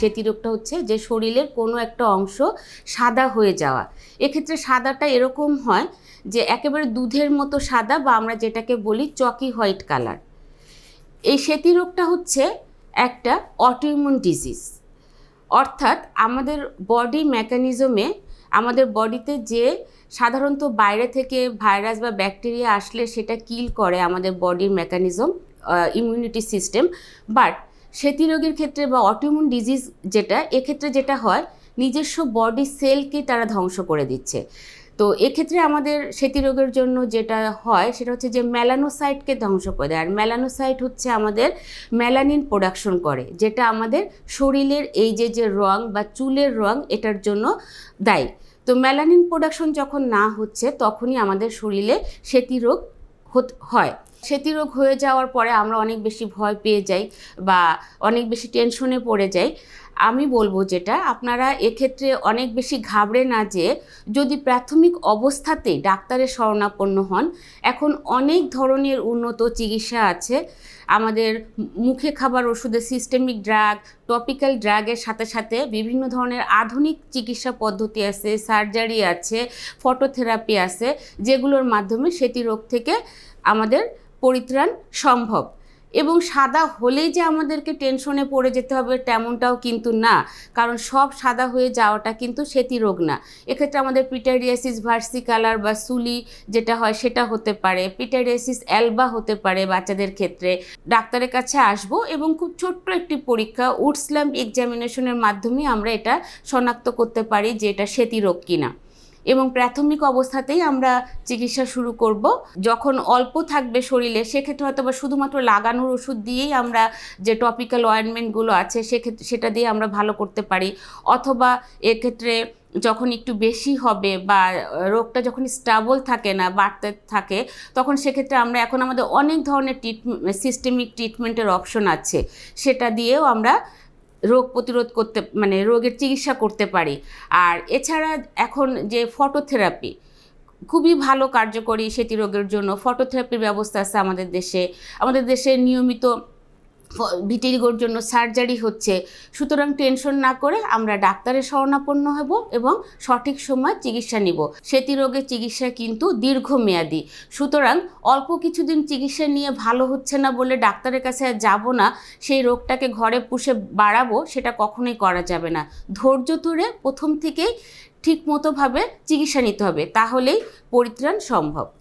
সেতি রোগটা হচ্ছে যে শরীরের কোনো একটা অংশ সাদা হয়ে যাওয়া। এক্ষেত্রে সাদাটা এরকম হয় যে একেবারে দুধের মতো সাদা বা আমরা যেটাকে বলি চকি হোয়াইট কালার। এই সেতি রোগটা হচ্ছে একটা অটোইমিউন ডিজিজ। অর্থাৎ আমাদের বডি মেকানিজমে, আমাদের বডিতে যে সাধারণত বাইরে থেকে ভাইরাস বা ব্যাকটেরিয়া আসলে সেটা কিল করে আমাদের বডির মেকানিজম ইমিউনিটি সিস্টেম বাট সেতি রোগের ক্ষেত্রে বা অটোইমিউন ডিজিজ যেটা, এক্ষেত্রে যেটা হয়, নিজস্ব বডি সেলকে তারা ধ্বংস করে দিচ্ছে। তো এক্ষেত্রে আমাদের সেতি রোগের জন্য যেটা হয়, সেটা হচ্ছে যে ম্যালানোসাইটকে ধ্বংস করে দেয়। আর মেলানোসাইট হচ্ছে আমাদের ম্যালানিন প্রোডাকশন করে, যেটা আমাদের শরীরের এই যে যে রং বা চুলের রং, এটার জন্য দায়ী। তো ম্যালানিন প্রোডাকশন যখন না হচ্ছে, তখনই আমাদের শরীরে সেতি রোগ হয়। রোগ হয়ে যাওয়ার পরে আমরা অনেক বেশি ভয় পেয়ে যাই বা অনেক বেশি টেনশনে পড়ে যাই। আমি বলব যেটা, আপনারা এক্ষেত্রে অনেক বেশি ঘাবড়ে না যে, যদি প্রাথমিক অবস্থাতেই ডাক্তারের শরণাপন্ন হন, এখন অনেক ধরনের উন্নত চিকিৎসা আছে। আমাদের মুখে খাবার ওষুধে সিস্টেমিক ড্রাগ টপিক্যাল ড্রাগের সাথে সাথে বিভিন্ন ধরনের আধুনিক চিকিৎসা পদ্ধতি আছে সার্জারি আছে ফটোথেরাপি আছে, যেগুলোর মাধ্যমে সেটি রোগ থেকে আমাদের পরিত্রাণ সম্ভব। এবং সাদা হলেই যে আমাদেরকে টেনশনে পড়ে যেতে হবে তেমনটাও কিন্তু না। কারণ সব সাদা হয়ে যাওয়াটা কিন্তু সেতি রোগ না। এক্ষেত্রে আমাদের পিটারিয়াসিস ভার্সিকালার বা সুলি যেটা হয় সেটা হতে পারে পিটারিয়াসিস অ্যালবা হতে পারে বাচ্চাদের ক্ষেত্রে। ডাক্তারের কাছে আসব এবং খুব ছোট্ট একটি পরীক্ষা উডস্ল্যাম্প এক্সামিনেশনের মাধ্যমে আমরা এটা শনাক্ত করতে পারি যে এটা সেতি রোগ কিনা। এবং প্রাথমিক অবস্থাতেই আমরা চিকিৎসা শুরু করব। যখন অল্প থাকবে শরীরে, সেক্ষেত্রে হয়তো বা শুধুমাত্র লাগানোর ওষুধ দিয়েই আমরা যে টপিক্যাল অয়েনমেন্টগুলো আছে, সেক্ষেত্রে সেটা দিয়ে আমরা ভালো করতে পারি। অথবা এক্ষেত্রে যখন একটু বেশি হবে বা রোগটা যখন স্টাবল থাকে না, বাড়তে থাকে, তখন সেক্ষেত্রে আমরা এখন আমাদের অনেক ধরনের ট্রিটমেন্ট সিস্টেমিক ট্রিটমেন্টের অপশন আছে। সেটা দিয়েও আমরা রোগ প্রতিরোধ করতে মানে রোগের চিকিৎসা করতে পারি। আর এছাড়া এখন যে ফটোথেরাপি, খুবই ভালো কার্যকরী সেটি রোগের জন্য ফটোথেরাপির ব্যবস্থা আছে আমাদের দেশে। আমাদের দেশে নিয়মিত ভিটিরিগোর জন্য সার্জারি হচ্ছে। সুতরাং টেনশন না করে আমরা ডাক্তারের শরণাপন্ন হব এবং সঠিক সময় চিকিৎসা নিব। সেতি রোগের চিকিৎসা কিন্তু দীর্ঘমেয়াদী। সুতরাং অল্প কিছুদিন চিকিৎসা নিয়ে ভালো হচ্ছে না বলে ডাক্তারের কাছে আর যাব না, সেই রোগটাকে ঘরে পুষে বাড়াবো, সেটা কখনোই করা যাবে না। ধৈর্য ধরে প্রথম থেকেই ঠিক মতোভাবে চিকিৎসা নিতে হবে, তাহলেই পরিত্রাণ সম্ভব।